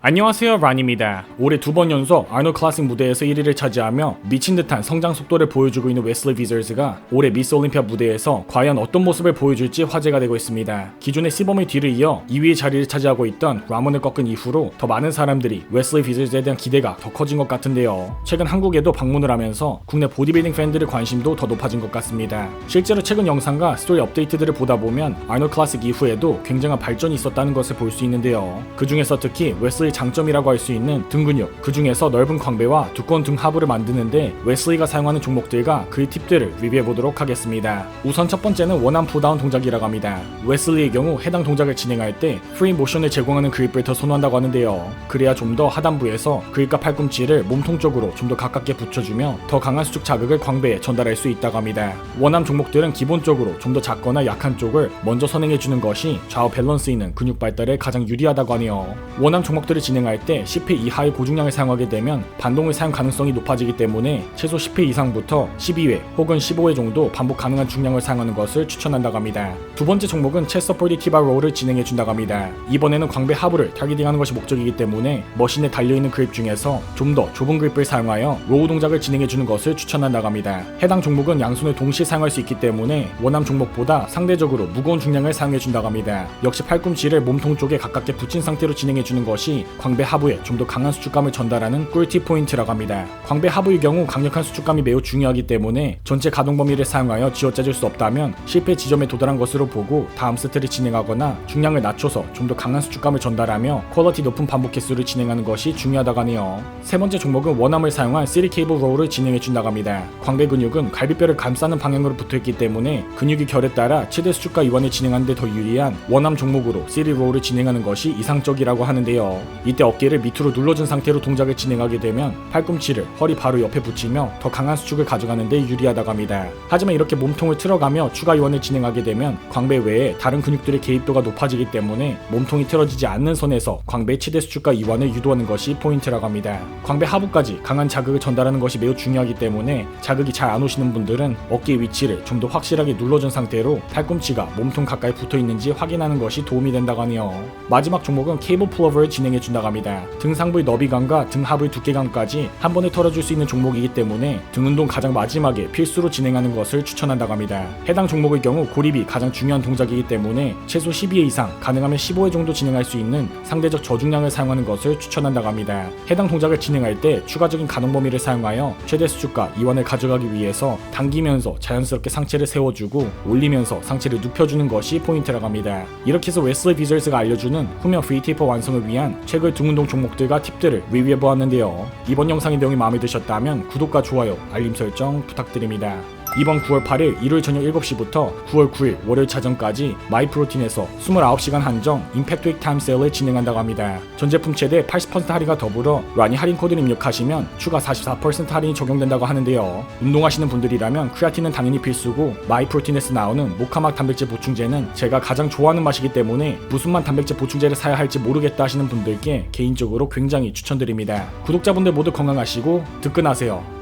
안녕하세요 란입니다. 올해 두 번 연속 아노 클래식 무대에서 1위를 차지하며 미친 듯한 성장 속도를 보여주고 있는 웨슬리 비저즈가 올해 미스 올림피아 무대에서 과연 어떤 모습을 보여줄지 화제가 되고 있습니다. 기존의 시범의 뒤를 이어 2위의 자리를 차지하고 있던 라몬을 꺾은 이후로 더 많은 사람들이 웨슬리 비저즈에 대한 기대가 더 커진 것 같은데요. 최근 한국에도 방문을 하면서 국내 보디빌딩 팬들의 관심도 더 높아진 것 같습니다. 실제로 최근 영상과 스토리 업데이트들을 보다 보면 아노 클래식 이후에도 굉장한 발전이 있었다는 것을 볼 수 있는데요. 그 중에서 특히 웨슬리 장점이라고 할 수 있는 등 근육, 그 중에서 넓은 광배와 두꺼운 등 하부를 만드는데 웨슬리가 사용하는 종목들과 그의 팁들을 리뷰해 보도록 하겠습니다. 우선 첫 번째는 원암 푸다운 동작이라고 합니다. 웨슬리의 경우 해당 동작을 진행할 때 프리 모션을 제공하는 그립을 더 선호한다고 하는데요. 그래야 좀 더 하단부에서 그립과 팔꿈치를 몸통 쪽으로 좀 더 가깝게 붙여주며 더 강한 수축 자극을 광배에 전달할 수 있다고 합니다. 원암 종목들은 기본적으로 좀 더 작거나 약한 쪽을 먼저 선행해 주는 것이 좌우 밸런스 있는 근육 발달에 가장 유리하다고 하네요. 원암 종목들을 진행할 때 10회 이하의 고중량을 사용하게 되면 반동의 사용 가능성이 높아지기 때문에 최소 10회 이상부터 12회 혹은 15회 정도 반복 가능한 중량을 사용하는 것을 추천한다고 합니다. 두 번째 종목은 체스 서포리 티바 로우를 진행해 준다고 합니다. 이번에는 광배 하부를 타겟팅하는 것이 목적이기 때문에 머신에 달려있는 그립 중에서 좀 더 좁은 그립을 사용하여 로우 동작을 진행해 주는 것을 추천한다고 합니다. 해당 종목은 양손을 동시에 사용할 수 있기 때문에 원암 종목보다 상대적으로 무거운 중량을 사용해 준다고 합니다. 역시 팔꿈치를 몸통 쪽에 가깝게 붙인 상태로 진행해 주는 것이 광배 하부에 좀 더 강한 수축감을 전달하는 꿀팁 포인트라고 합니다. 광배 하부의 경우 강력한 수축감이 매우 중요하기 때문에 전체 가동 범위를 사용하여 쥐어짜줄 수 없다면 실패 지점에 도달한 것으로 보고 다음 세트를 진행하거나 중량을 낮춰서 좀 더 강한 수축감을 전달하며 퀄리티 높은 반복 횟수를 진행하는 것이 중요하다고 하네요. 세 번째 종목은 원암을 사용한 3 케이블 로우를 진행해 준다고 합니다. 광배 근육은 갈비뼈를 감싸는 방향으로 붙어 있기 때문에 근육의 결에 따라 최대 수축과 이완을 진행하는 데 더 유리한 원암 종목으로 3 로우를 진행하는 것이 이상적이라고 하는데요. 이때 어깨를 밑으로 눌러준 상태로 동작을 진행하게 되면 팔꿈치를 허리 바로 옆에 붙이며 더 강한 수축을 가져가는 데 유리하다고 합니다. 하지만 이렇게 몸통을 틀어가며 추가 이완을 진행하게 되면 광배 외에 다른 근육들의 개입도가 높아지기 때문에 몸통이 틀어지지 않는 선에서 광배 최대 수축과 이완을 유도하는 것이 포인트라고 합니다. 광배 하부까지 강한 자극을 전달하는 것이 매우 중요하기 때문에 자극이 잘 안 오시는 분들은 어깨 위치를 좀 더 확실하게 눌러준 상태로 팔꿈치가 몸통 가까이 붙어 있는지 확인하는 것이 도움이 된다고 하네요. 마지막 종목은 케이블 플러버를 진행해 준 다고 합니다. 등 상부의 너비감과 등 하부의 두께감까지 한 번에 털어줄 수 있는 종목이기 때문에 등 운동 가장 마지막에 필수로 진행하는 것을 추천한다고 합니다. 해당 종목의 경우 고립이 가장 중요한 동작이기 때문에 최소 12회 이상, 가능하면 15회 정도 진행할 수 있는 상대적 저중량을 사용하는 것을 추천한다고 합니다. 해당 동작을 진행할 때 추가적인 가동 범위를 사용하여 최대 수축과 이완을 가져가기 위해서 당기면서 자연스럽게 상체를 세워주고 올리면서 상체를 눕혀주는 것이 포인트라고 합니다. 이렇게 해서 웨슬리 비절스가 알려주는 후면 프리테이퍼 완성을 위한 최 고의 등 운동 종목들과 팁들을 리뷰해 보았는데요. 이번 영상의 내용이 마음에 드셨다면 구독과 좋아요, 알림 설정 부탁드립니다. 이번 9월 8일 일요일 저녁 7시부터 9월 9일 월요일 자정까지 마이프로틴에서 29시간 한정 임팩트 윅 타임 세일을 진행한다고 합니다. 전 제품 최대 80% 할인과 더불어 라니 할인 코드를 입력하시면 추가 44% 할인이 적용된다고 하는데요. 운동하시는 분들이라면 크레아틴은 당연히 필수고 마이프로틴에서 나오는 모카막 단백질 보충제는 제가 가장 좋아하는 맛이기 때문에 무슨 맛 단백질 보충제를 사야 할지 모르겠다 하시는 분들께 개인적으로 굉장히 추천드립니다. 구독자분들 모두 건강하시고 득근하세요.